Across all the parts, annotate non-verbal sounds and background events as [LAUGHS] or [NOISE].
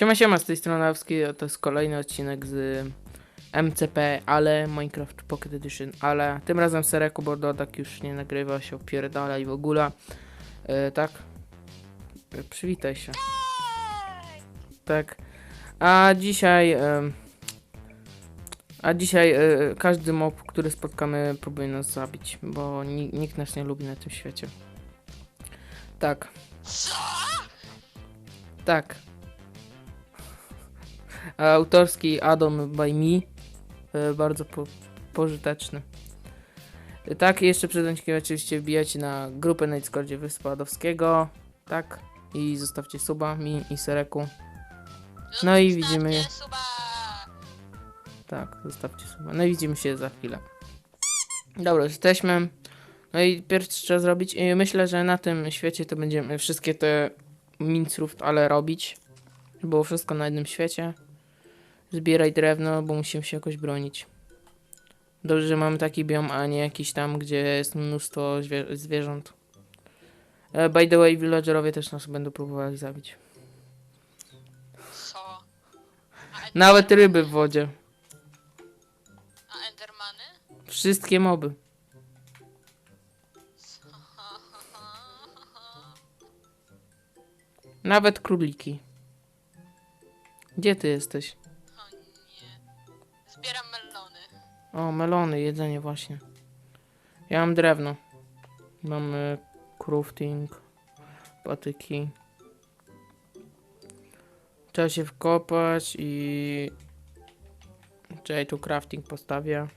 Siema, siema, z tej strony Awski, to jest kolejny odcinek z MCP, ale Minecraft Pocket Edition, ale tym razem Sereku, bo Dodak już nie nagrywa się, opierdala i w ogóle, e, tak? E, przywitaj się. Tak. A dzisiaj, em, a dzisiaj e, każdy mob, który spotkamy, próbuje nas zabić, bo ni nikt nas nie lubi na tym świecie. Tak. Tak. Autorski Adam by me. E, Bardzo po, pożyteczny. E, Tak, i jeszcze przed odcinkiem oczywiście wbijajcie na grupę na Discordzie Wyspa Adowskiego. Tak. I zostawcie suba mi i Sereku. No i widzimy- Suba. Tak, zostawcie suba. No i widzimy się za chwilę. Dobra, jesteśmy. No i pierwsze trzeba zrobić. I myślę, że na tym świecie to będziemy wszystkie te mincrów, ale robić. Było wszystko na jednym świecie. Zbieraj drewno, bo musimy się jakoś bronić. Dobrze, że mamy taki biom, a nie jakiś tam, gdzie jest mnóstwo zwie- zwierząt. E, by the way, villagerowie też nas będą próbowali zabić. Co? Nawet ryby w wodzie. A Endermany? Wszystkie moby. Nawet króliki. Gdzie ty jesteś? O, melony, jedzenie właśnie. Ja mam drewno. Mamy crafting, patyki. Trzeba się wkopać i... Czekaj, tu crafting postawię.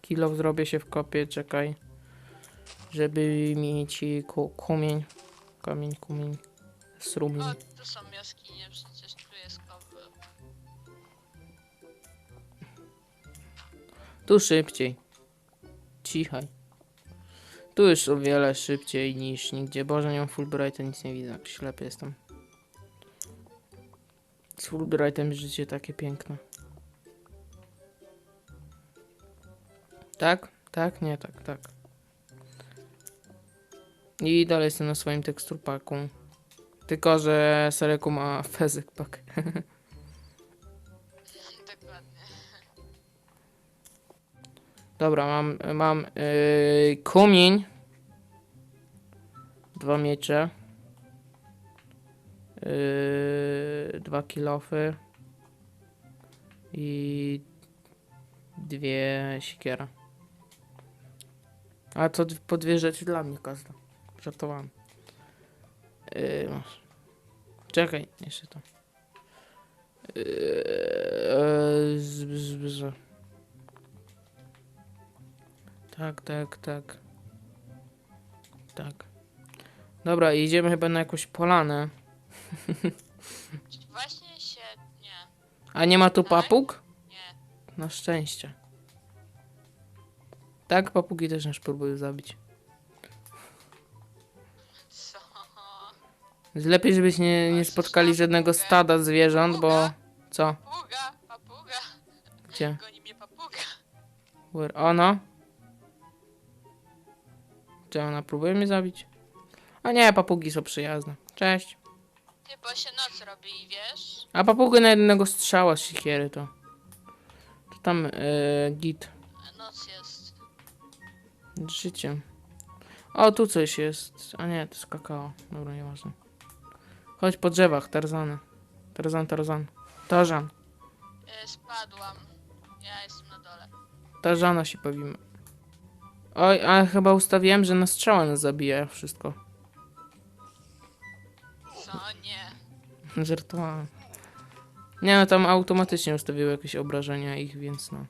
Kilo zrobię się w kopie, czekaj. Żeby mieć ku, kumień. Kamień, kumień. Strumień. O, tu są jaskinie, Tu szybciej. Cichaj. Tu już o wiele szybciej niż nigdzie. Boże, nie mam Fulbrighta, nic nie widzę. Ślepy jestem. Z Fulbrightem życie takie piękne. Tak? Tak? Nie, tak, tak. I dalej jestem na swoim teksturpaku. Tylko, że Sereku ma [LAUGHS] fezyk pak. [LAUGHS] Dobra, mam, mam yy, kumień. Dwa miecze. Yy, dwa kilofy. I dwie siekiera. A to po dwie rzeczy dla mnie każda. Żartowałem. Yy, masz. Czekaj, jeszcze to. Yy, z, z, z. Tak, tak, tak. Tak. Dobra, idziemy chyba na jakąś polanę. [LAUGHS] Właśnie się... nie. A nie ma tu Tak? papug? Nie. Na szczęście. Tak, papugi też nas próbują zabić. [LAUGHS] Co? Lepiej, żebyś nie, nie spotkali żadnego stada zwierząt, bo... Co? Papuga, papuga. Gdzie? Goni mnie papuga. Where? Czy ona próbuje mnie zabić? A nie, papugi są przyjazne. Cześć. Ty, bo się noc robi, wiesz? A papugi na jednego strzała z siekiery to. To tam yy, git. Noc jest. Życie. O, tu coś jest. A nie, to jest kakao. Dobra, nieważne. Chodź po drzewach, Tarzany. Tarzan, Tarzan. Tarzan. Y, spadłam. Ja jestem na dole. Tarzana się bawimy. Oj, a chyba ustawiłem, że na strzała nas zabija wszystko. Co? Nie. Żartowałem. Nie no, tam automatycznie ustawiły jakieś obrażenia ich, więc no.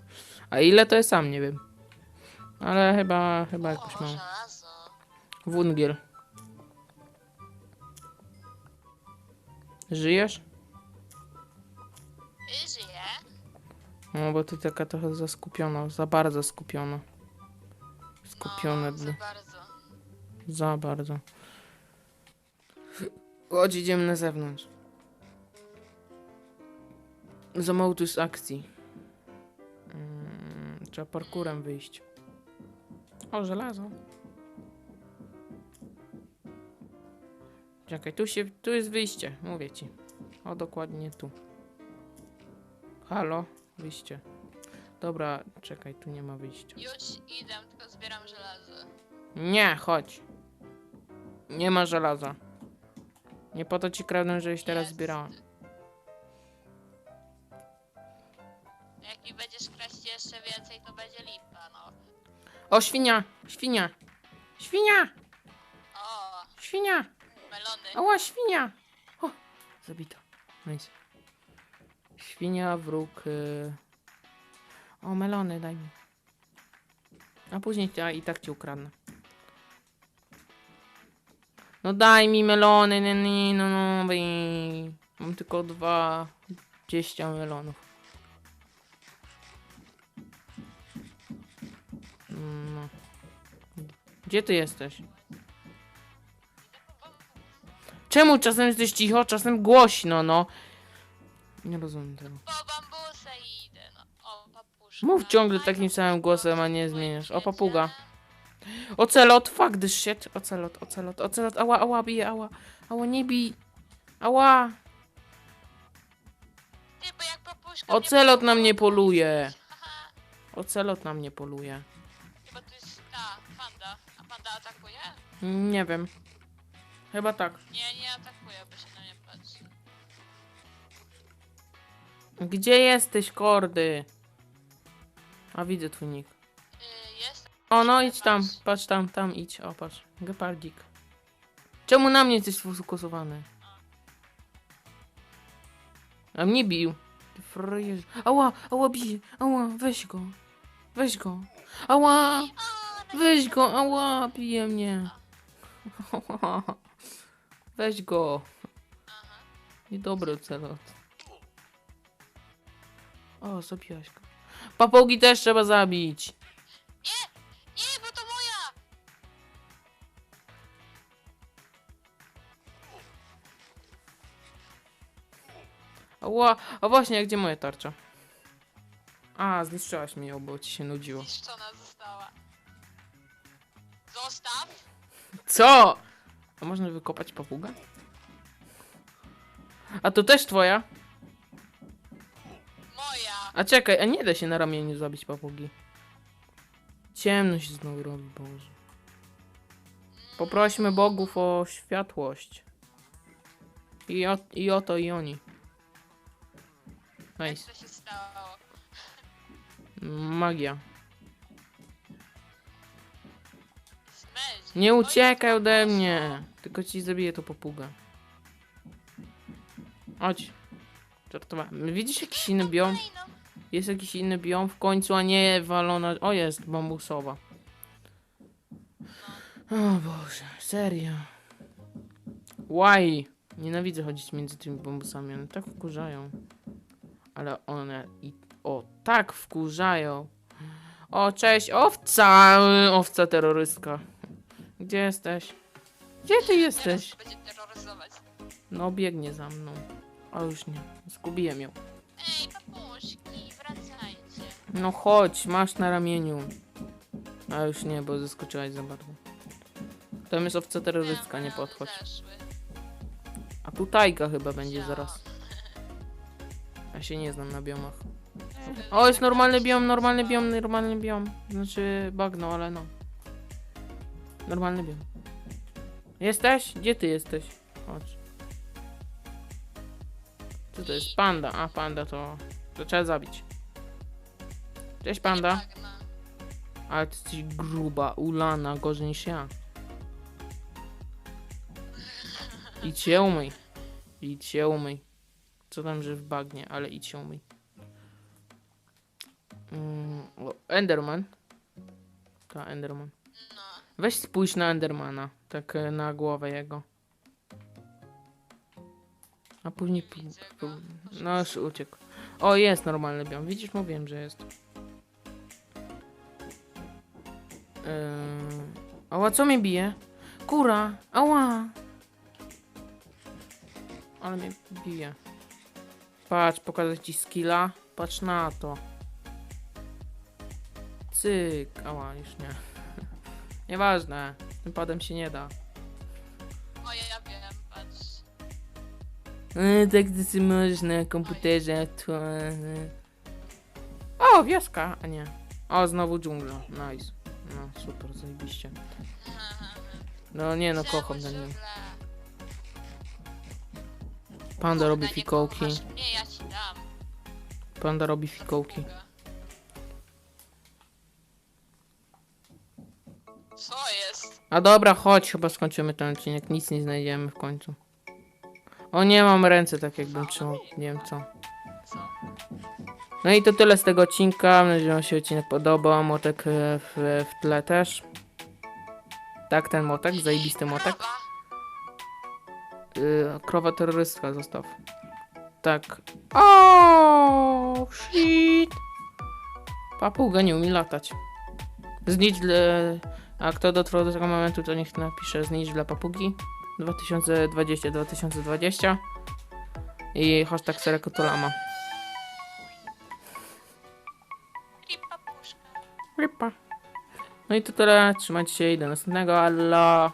[LAUGHS] A ile to jest sam, nie wiem. Ale chyba, chyba jakoś O, mam. żelazo. Wungiel. Żyjesz? Żyje? No bo ty taka trochę zaskupiona, za bardzo skupiona. Skupione No, za bardzo. Za bardzo. Chodź, idziemy na zewnątrz. Za mało tu jest akcji. Mm, trzeba parkurem wyjść. O, żelazo. Czekaj, tu się, tu jest wyjście, mówię ci. O, dokładnie tu. Halo? Wyjście. Dobra, czekaj, tu nie ma wyjścia. Już idę, zbieram żelazo. Nie, chodź. Nie ma żelaza. Nie po to ci kradłem, żebyś teraz Jest. zbierała. Jak mi będziesz kraść jeszcze więcej, to będzie lipa, no. O, świnia! Świnia! Świnia! O, Świnia! melony. Ała, świnia! O, zabito. Nice. Świnia, wróg. Y... O, melony, daj mi. A później ja i tak ci ukradnę. No daj mi melony, nie, nie, no, no. Mam tylko dwa, 20 melonów. No. Gdzie ty jesteś? Czemu czasem jesteś cicho, czasem głośno, no? Nie rozumiem tego. Mów ciągle takim samym głosem, a nie zmieniasz. O, papuga. Ocelot, fuck this shit. Ocelot, ocelot, ocelot. Ała, ała, bije, ała. Ała, nie bij. Ała. Ty, bo jak papuszka Ocelot na mnie poluje. Ocelot na mnie poluje. chyba to jest ta, panda. A panda atakuje? Nie wiem. Chyba tak. Nie, nie atakuje, bo się na mnie patrzy. Gdzie jesteś, kordy? A widzę twój nick. Y, jest? O, no idź tam. Patrz tam, tam idź. O, patrz. Gepardzik. Czemu na mnie jesteś sfokusowany? A mnie bił. Ty frajerze. Ała, ała bije. Ała, weź go. Weź go. Ała, weź go. Ała, bije mnie. Ała. [LAUGHS] Weź go. Niedobry celot. O, zabiłaś go. Papugi też trzeba zabić. Nie, bo to moja! Ała, a właśnie, gdzie moja tarcza? A, zniszczyłaś mi ją, bo ci się nudziło. Zniszczona została. Zostaw! Co? A można wykopać papugę? A to też twoja? Moja! A czekaj, a nie da się na ramieniu zabić papugi. Ciemno się znowu robi, Boże. Poprośmy bogów o światłość. I o, i o to i oni. Jak Nice. się stało? Magia. Nie Oj, uciekaj ode mnie. Tylko ci zabiję to papugę. Chodź. Żartowałem. Widzisz jakiś inny biom? Jest jakiś inny biom w końcu, a nie walona. O, jest bambusowa. O Boże, serio. Why? Nienawidzę chodzić między tymi bambusami, one tak wkurzają. Ale one i... O, tak wkurzają. O, cześć, owca! Owca terrorystka. Gdzie jesteś? Gdzie ty jesteś? No, biegnie za mną. A już nie, zgubiłem ją. Ej, papuszki, wracajcie. No chodź, masz na ramieniu. A już nie, bo zaskoczyłaś za bardzo. Tam jest owca terrorystka, nie podchodź. zeszły. A tu tajga chyba będzie zaraz. Ja się nie znam na biomach. O, jest normalny biom, normalny biom, normalny biom. Znaczy bagno, ale no. Normalny biom. Jesteś? Gdzie ty jesteś? Chodź. Co to jest? Panda. A, panda to... To trzeba zabić. Cześć, panda. Ale ty jesteś gruba, ulana, gorzej niż ja. Idź się umyj. Idź się umyj. Co tam, że w bagnie, ale idź się umyj. Mm, o, Enderman. Ta, Enderman. No. Weź spójrz na Endermana. Tak e, na głowę jego. A później... P- no już uciekł. O, jest normalny biom. Widzisz, mówiłem, że jest. Yy... Ała, co mnie bije? Kura! Ała! Ale mnie bije. Patrz, pokazać ci skilla. Patrz na to. Cyk. Ała, już nie. [LAUGHS] Nieważne. Tym padem się nie da. Tak to sobie możesz na komputerze. To, e. O, wioska, a nie. O, znowu dżungla. Nice. No, super, zajebiście. No nie no, kocham ten nim. dżungla? Panda robi nie fikołki. mnie, ja ci dam. Panda robi fikołki. Co jest? A dobra, chodź, chyba skończymy ten odcinek. Nic nie znajdziemy w końcu. O, nie mam ręce tak jakbym trzymał. Nie wiem co. No i to tyle z tego odcinka. Mam nadzieję, że się odcinek podoba. Motek e, w, w tle też. Tak, ten motek, zajebisty motek. Krowa. Y, krowa terrorystka zostaw. Tak. O, shit. Papuga nie umie latać. Znicz dla... A kto dotrwał do tego momentu, to niech napisze znicz dla papugi. 2020-2020. I hashtag Serekotolama. I papuszka. Ripa. No i to tyle. Trzymajcie się i do następnego. Allah.